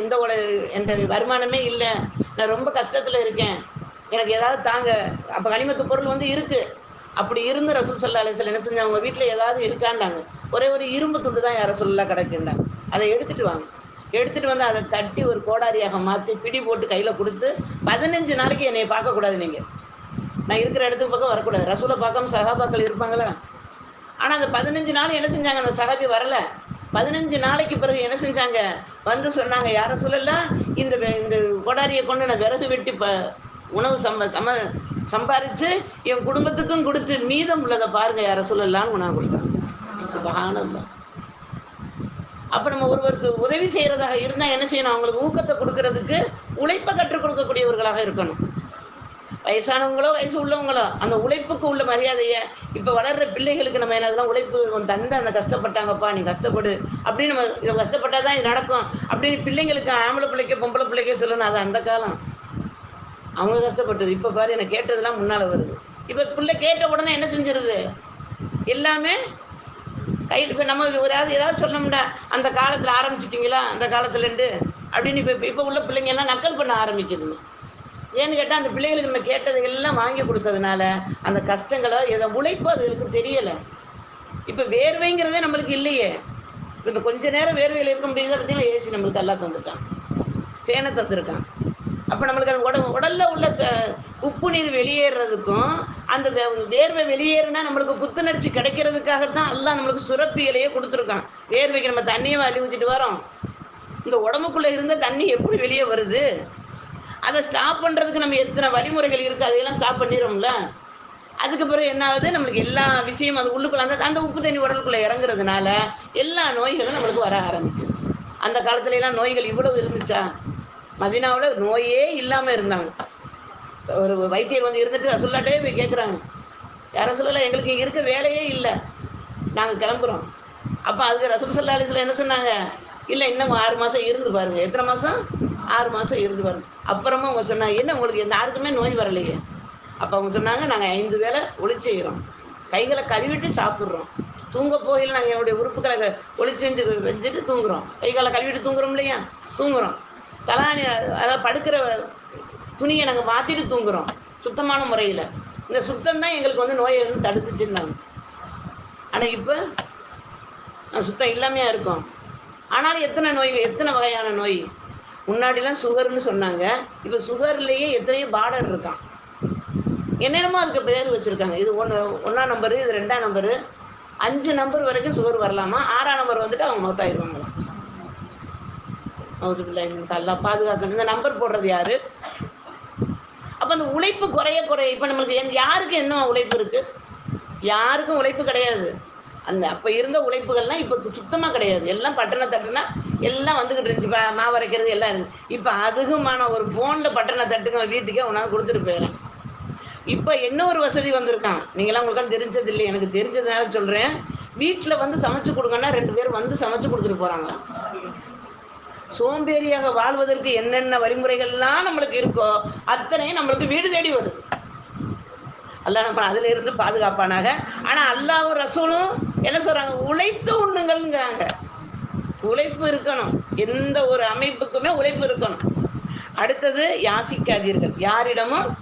எந்த உல எந்த வருமானமே இல்லை. நான் ரொம்ப கஷ்டத்தில் இருக்கேன். எனக்கு ஏதாவது தாங்க. அப்போ கனிமத்து பொருள் வந்து இருக்கு. அப்படி இருந்து ரசூல் சல்லா அலிஸ்லாம் என்ன செஞ்சாங்க? அவங்க வீட்டில் ஏதாவது இருக்காண்டாங்க ஒரே ஒரு இரும்பு துண்டு தான் யாரும் சொல்லலாம் கிடக்குண்டாங்க அதை எடுத்துட்டு வாங்க. எடுத்துட்டு வந்து அதை தட்டி ஒரு கோடாரியாக மாற்றி பிடி போட்டு கையில் கொடுத்து பதினஞ்சு நாளைக்கு என்னை பார்க்கக்கூடாது நீங்கள் நான் இருக்கிற இடத்துக்கு பக்கம் வரக்கூடாது. ரசூலை பார்க்காம சகாபாக்கள் இருப்பாங்களா? ஆனால் அந்த பதினஞ்சு நாள் என்ன செஞ்சாங்க? அந்த சகாபி வரல. பதினஞ்சு நாளைக்கு பிறகு என்ன செஞ்சாங்க? வந்து சொன்னாங்க. யாரும் சொல்லலாம் இந்த இந்த கொடாரியை கொண்டு நான் விறகு வெட்டி ப உணவு சம்ப சம சம்பாரிச்சு என் குடும்பத்துக்கும் கொடுத்து மீதம் உள்ளதை பாருங்க. யார சொல்லலாம்னு உணவு கொடுத்தாங்க. சுபஹானல்லாஹ் அப்போ நம்ம ஒருவருக்கு உதவி செய்கிறதாக இருந்தால் என்ன செய்யணும்? அவங்களுக்கு ஊக்கத்தை கொடுக்கறதுக்கு உழைப்பை கற்றுக் கொடுக்கக்கூடியவர்களாக இருக்கணும். வயசானவங்களோ வயசு உள்ளவங்களோ அந்த உழைப்புக்கு உள்ள மரியாதையை இப்போ வளர்ற பிள்ளைகளுக்கு நம்ம என்னதெல்லாம் உழைப்பு உன் தந்தை அந்த கஷ்டப்பட்டாங்கப்பா நீ கஷ்டப்படு. அப்படின்னு நம்ம இதை கஷ்டப்பட்டால் தான் இது நடக்கும். அப்படின்னு பிள்ளைங்களுக்கு ஆம்பளை பிள்ளைக்கோ பொம்பளை பிள்ளைக்கோ சொல்லணும். அது அந்த காலம். அவங்க கஷ்டப்பட்டது. இப்போ பாரு எனக்கு கேட்டதெல்லாம் முன்னால் வருது. இப்போ பிள்ளை கேட்ட உடனே என்ன செஞ்சிருது? எல்லாமே கையில் இப்போ நம்ம ஒரு ஏதாவது ஏதாவது சொல்லணும்டா. அந்த காலத்தில் ஆரம்பிச்சிட்டிங்களா? அந்த காலத்துலேருந்து அப்படின்னு இப்போ இப்போ உள்ள பிள்ளைங்க எல்லாம் நக்கல் பண்ண ஆரம்பிக்குதுங்க. ஏன்னு கேட்டால் அந்த பிள்ளைகளுக்கு நம்ம கேட்டதை எல்லாம் வாங்கி கொடுத்ததுனால அந்த கஷ்டங்களோ எதோ உழைப்போ அதுகளுக்கு தெரியலை. இப்போ வேர்வைங்கிறதே நம்மளுக்கு இல்லையே. இப்போ இந்த கொஞ்ச நேரம் வேர்வையில் இருக்க முடியாத? பற்றியில் ஏசி நம்மளுக்கு எல்லாம் தந்துட்டான். ஃபேனை தந்துருக்கான். அப்போ நம்மளுக்கு அந்த உடம்பு உடலில் உள்ள உப்பு நீர் வெளியேறதுக்கும் அந்த வே- வேர்வை வெளியேறினா நம்மளுக்கு புத்துணர்ச்சி கிடைக்கிறதுக்காகத்தான் எல்லாம் நம்மளுக்கு சுரப்பியலையே கொடுத்துருக்கான். வேர்வைக்கு நம்ம தண்ணியை அள்ளி ஊற்றிட்டு வரோம். இந்த உடம்புக்குள்ளே இருந்த தண்ணி எப்படி வெளியே வருது? அதை ஸ்டாப் பண்ணுறதுக்கு நம்ம எத்தனை வழிமுறைகள் இருக்குது அதையெல்லாம் ஸ்டாப் பண்ணிடுறோம்ல. அதுக்கு பிறகு என்ன ஆகுது நம்மளுக்கு எல்லா விஷயமும் அது உள்ளுக்குள்ள அந்த அந்த உப்பு தண்ணி உடலுக்குள்ளே இறங்குறதுனால எல்லா நோய்களும் நம்மளுக்கு வர ஆரம்பிக்குது. அந்த காலத்துல எல்லாம் நோய்கள் இவ்வளவு இருந்துச்சா? மதினாவில் நோயே இல்லாமல் இருந்தாங்க. ஒரு வைத்தியர் வந்து இருந்துட்டு ரசுல்லாட்டே போய் கேட்குறாங்க யாரும் சொல்லலை எங்களுக்கு இங்கே இருக்க வேலையே இல்லை. நாங்கள் கிளம்புறோம். அப்போ அதுக்கு ரசூல் சல்லா அலிஸ்லாம் என்ன சொன்னாங்க? இல்லை இன்னும் ஆறு மாதம் இருந்து பாருங்க. எத்தனை மாதம் ஆறு மாதம் இருந்து பாருங்க. அப்புறமா அவங்க சொன்னாங்க என்ன உங்களுக்கு எந்த யாருக்குமே நோய் வரலையே. அப்போ அவங்க சொன்னாங்க நாங்கள் ஐந்து வேளை ஒளி செய்கிறோம் கைகளை கழுவிட்டு சாப்பிட்றோம். தூங்க போகையில் நாங்கள் என்னுடைய உறுப்புகளை க- ஒளி செஞ்சு வச்சுட்டு தூங்குறோம். கை காலை கழுவிட்டு தூங்குறோம் இல்லையா? தூங்குறோம். தலாணி அதாவது படுக்கிற துணியை நாங்கள் மாற்றிட்டு தூங்குறோம் சுத்தமான முறையில். இந்த சுத்தம் தான் எங்களுக்கு வந்து நோயை வந்து தடுத்துச்சுன்னாங்க. ஆனால் இப்போ சுத்தம் இல்லாமையா இருக்கும். ஆனாலும் எத்தனை நோய் எத்தனை வகையான நோய்? முன்னாடிலாம் சுகர்னு சொன்னாங்க. இப்போ சுகர்லேயே எத்தனையோ பார்டர் இருக்கான். என்னென்னமோ அதுக்கு பேர் வச்சுருக்காங்க. இது ஒன்று ஒன்றாம் நம்பரு இது ரெண்டாம் நம்பரு அஞ்சு நம்பர் வரைக்கும் சுகர் வரலாமா? ஆறாம் நம்பர் வந்துட்டு அவங்க மௌத்தாயிருவாங்களாம் அவுது பிள்ளை பாதுகாக்கணும். இந்த நம்பர் போடுறது யாரு? அப்போ அந்த உழைப்பு குறைய குறைய இப்போ நம்மளுக்கு என் யாருக்கு என்ன உழைப்பு இருக்கு? யாருக்கும் உழைப்பு கிடையாது. அந்த அப்போ இருந்த உழைப்புகள்லாம் இப்போ சுத்தமாக கிடையாது. எல்லாம் பட்டண தட்டுனா எல்லாம் வந்துக்கிட்டு இருந்துச்சு. இப்போ மாவு அரைக்கிறது எல்லாம் இருந்துச்சு. இப்போ அதுக்குமான ஒரு ஃபோனில் பட்டண தட்டுங்க வீட்டுக்கே உனாவது கொடுத்துட்டு போயிடறேன். இப்போ என்ன ஒரு வசதி வந்திருக்கான்? நீங்களாம் உங்களுக்கு தெரிஞ்சது இல்லை எனக்கு தெரிஞ்சதுனால சொல்கிறேன் வீட்டில் வந்து சமைச்சு கொடுங்கன்னா ரெண்டு பேரும் வந்து சமைச்சு கொடுத்துட்டு போகிறாங்க சோம்பேறியாக வாழ்வதற்கு என்னென்ன வழிமுறைகள்லாம் நம்மளுக்கு இருக்கோ அத்தனையும் நம்மளுக்கு வீடு தேடி வருது. அல்லாஹ் நம்ம அதுல இருந்து பாதுகாப்பானாக. ஆனா அல்லாவும் ரசூலும் என்ன சொல்றாங்க? உழைத்து உண்ணுங்கள்ங்கிறாங்க. உழைப்பு இருக்கணும். எந்த ஒரு அமைப்புக்குமே உழைப்பு இருக்கணும். அடுத்தது யாசிக்காதீர்கள். யாரிடமும்